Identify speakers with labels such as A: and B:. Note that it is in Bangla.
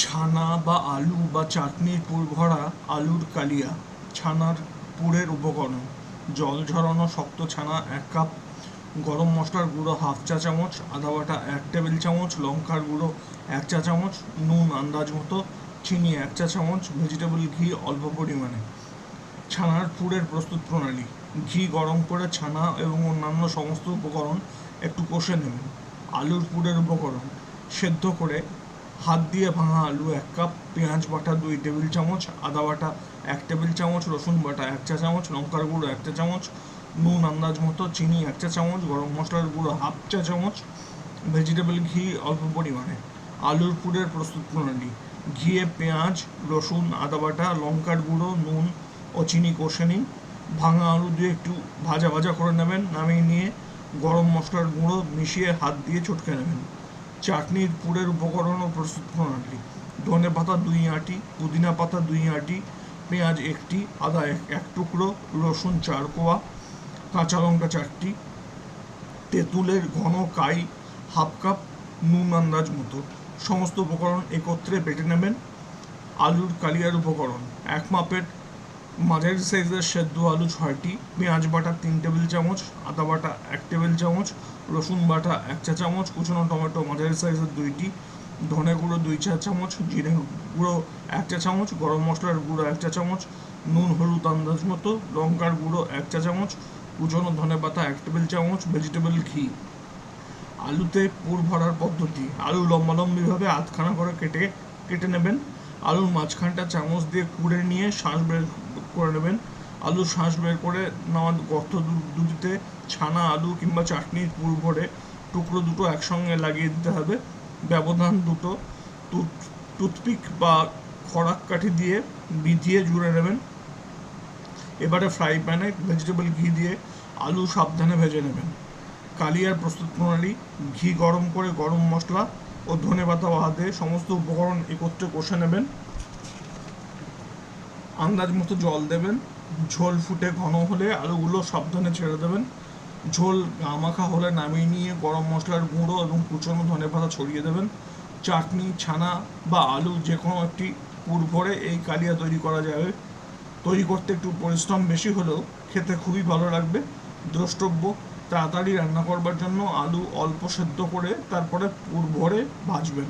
A: ছানা বা আলু বা চাটনির পুর ভরা আলুর কালিয়া, ছানার পুরের উপকরণ। জল ঝরানো শক্ত ছানা এক কাপ, গরম মশলার গুঁড়ো হাফ চা চামচ, আদা বাটা এক টেবিল চামচ, লঙ্কার গুঁড়ো এক চা চামচ, নুন আন্দাজ মতো, চিনি এক চা চামচ, ভেজিটেবল ঘি অল্প পরিমাণে। ছানার পুরের প্রস্তুত প্রণালী। ঘি গরম করে ছানা এবং অন্যান্য সমস্ত উপকরণ একটু কষে নেবেন। আলুর পুরের উপকরণ সেদ্ধ করে হাত দিয়ে ভাঙা আলু এক কাপ, পেঁয়াজ বাটা দুই টেবিল চামচ, আদা বাটা এক টেবিল চামচ, রসুন বাটা এক চা চামচ, লঙ্কার গুঁড়ো এক চা চামচ, নুন আন্দাজ মতো, চিনি এক চা চামচ, গরম মশলার গুঁড়ো হাফ চা চামচ ভেজিটেবল ঘি অল্প পরিমাণে। আলুর পুরের প্রস্তুত প্রণালী। ঘিয়ে পেঁয়াজ, রসুন, আদা বাটা, লঙ্কার গুঁড়ো, নুন ও চিনি কষে নিন। ভাঙা আলু দিয়ে একটু ভাজা ভাজা করে নেবেন, নামিয়ে নিয়ে গরম মশলার গুঁড়ো মিশিয়ে হাত দিয়ে চটকে নেবেন। চাটনির পুরের উপকরণ ও প্রস্তুত প্রণালী। ধনে পাতা দুই আঁটি, পুদিনা পাতা দুই আঁটি, পেঁয়াজ একটি, আদা এক এক টুকরো, রসুন চার কোয়া, কাঁচা লঙ্কা চারটি, তেঁতুলের ঘন কাই হাফ কাপ নুন আন্দাজ মতো। সমস্ত উপকরণ একত্রে বেটে নেবেন। আলুর কালিয়ার উপকরণ, এক মাপের মাঝারি সাইজের সেদ্ধ আলু ছয়টি, পেঁয়াজ বাটা তিন টেবিল চামচ, আদা বাটা এক টেবিল চামচ, রসুন বাটা এক চা চামচ, কুচনো টমেটো মাঝারি সাইজের দুইটি, ধনে গুঁড়ো দুই চা চামচ, জিরে গুঁড়ো এক চা চামচ, গরম মশলার গুঁড়ো এক চা চামচ, নুন হলুদ আন্দাজ মতো, লঙ্কার গুঁড়ো এক চা চামচ, কুচনো ধনে পাতা এক টেবিল চামচ, ভেজিটেবল ঘি। আলুতে পুর ভরার পদ্ধতি। আলু লম্বালম্বিভাবে আধখানা করে কেটে কেটে নেবেন। আলুর মাঝখানটা চামচ দিয়ে কুড়ে নিয়ে শ্বাস করে নেবেন। আলুর শ্বাস বের করে নেওয়া গর্ত দুটিতে ছানা, আলু কিংবা চাটনির পুর ভরে টুকরো দুটো একসঙ্গে লাগিয়ে দিতে হবে। ব্যবধান দুটো টুথ টুথপিক বা খড়াক কাঠি দিয়ে বিধিয়ে জুড়ে নেবেন। এবারে ফ্রাই প্যানে ভেজিটেবল ঘি দিয়ে আলু সাবধানে ভেজে নেবেন। কালিয়ার প্রস্তুত প্রণালী, ঘি গরম করে গরম মশলা ও ধনে পাতা বাদে সমস্ত উপকরণ একত্রে কষে নেবেন। আন্দাজ মতো জল দেবেন, ঝোল ফুটে ঘন হলে আলুগুলো সাবধানে ছেড়ে দেবেন। ঝোল গামাখা হলে নামিয়ে নিয়ে গরম মশলার গুঁড়ো এবং কুচনো ধনে পাতা ছড়িয়ে দেবেন। চাটনি, ছানা বা আলু যে কোনো একটি পুর ভরে এই কালিয়া তৈরি করা যাবে। তৈরি করতে একটু পরিশ্রম বেশি হলেও খেতে খুবই ভালো লাগবে। দ্রষ্টব্য, তাড়াতাড়ি রান্না করবার জন্য আলু অল্প সেদ্ধ করে তারপরে পুর ভরে ভাজবেন।